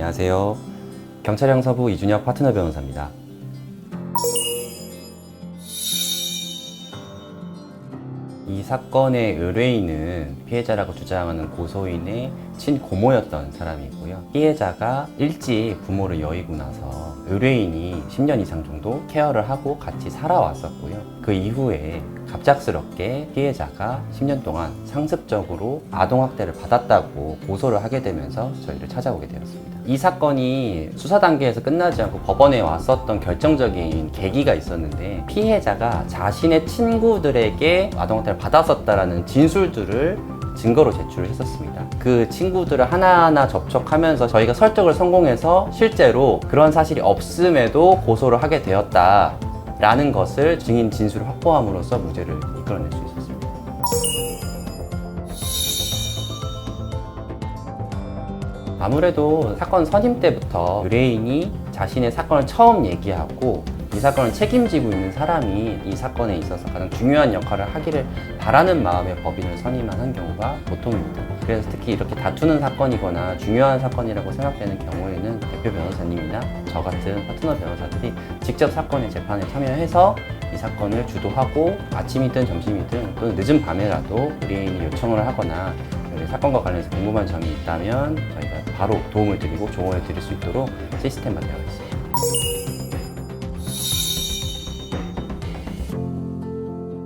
안녕하세요. 경찰 형사부 이준혁 파트너 변호사입니다. 이 사건의 의뢰인은 피해자라고 주장하는 고소인의 친고모였던 사람이고요. 피해자가 일찍 부모를 여의고 나서 의뢰인이 10년 이상 정도 케어를 하고 같이 살아왔었고요. 그 이후에 갑작스럽게 피해자가 10년 동안 상습적으로 아동학대를 받았다고 고소를 하게 되면서 저희를 찾아오게 되었습니다. 이 사건이 수사 단계에서 끝나지 않고 법원에 왔었던 결정적인 계기가 있었는데 피해자가 자신의 친구들에게 아동학대를 받았었다라는 진술들을 증거로 제출을 했었습니다. 그 친구들을 하나하나 접촉하면서 저희가 설득을 성공해서 실제로 그런 사실이 없음에도 고소를 하게 되었다 라는 것을 증인 진술을 확보함으로써 무죄를 이끌어낼 수 있었습니다. 아무래도 사건 선임 때부터 의뢰인이 자신의 사건을 처음 얘기하고 이 사건을 책임지고 있는 사람이 이 사건에 있어서 가장 중요한 역할을 하기를 바라는 마음의 법인을 선임하는 경우가 보통입니다. 그래서 특히 이렇게 다투는 사건이거나 중요한 사건이라고 생각되는 경우에는 대표 변호사님이나 저 같은 파트너 변호사들이 직접 사건의 재판에 참여해서 이 사건을 주도하고 아침이든 점심이든 또는 늦은 밤에라도 의뢰인이 요청을 하거나 이 사건과 관련해서 궁금한 점이 있다면 저희가 바로 도움을 드리고 조언을 드릴 수 있도록 시스템화 되어 있습니다.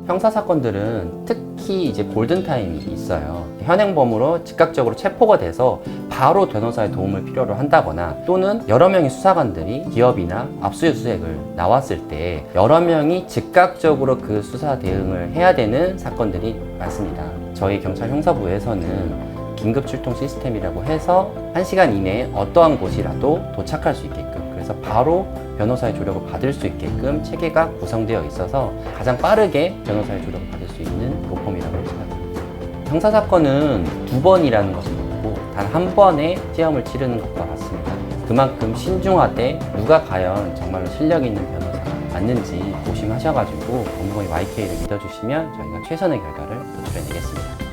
형사 사건들은 특 히 이제 골든 타임이 있어요. 현행범으로 즉각적으로 체포가 돼서 바로 변호사의 도움을 필요로 한다거나 또는 여러 명의 수사관들이 기업이나 압수수색을 나왔을 때 여러 명이 즉각적으로 그 수사 대응을 해야 되는 사건들이 많습니다. 저희 경찰 형사부에서는 긴급 출동 시스템이라고 해서 1시간 이내에 어떠한 곳이라도 도착할 수 있게끔 그래서 바로 변호사의 조력을 받을 수 있게끔 체계가 구성되어 있어서 가장 빠르게 변호사의 조력을 받을 수 있는 로펌이라고 생각합니다. 형사 사건은 두 번이라는 것은 없고 단 한 번의 시험을 치르는 것과 같습니다. 그만큼 신중하되 누가 과연 정말로 실력 있는 변호사가 맞는지 고심하셔가지고 법무의 YK를 믿어주시면 저희가 최선의 결과를 도출해내겠습니다.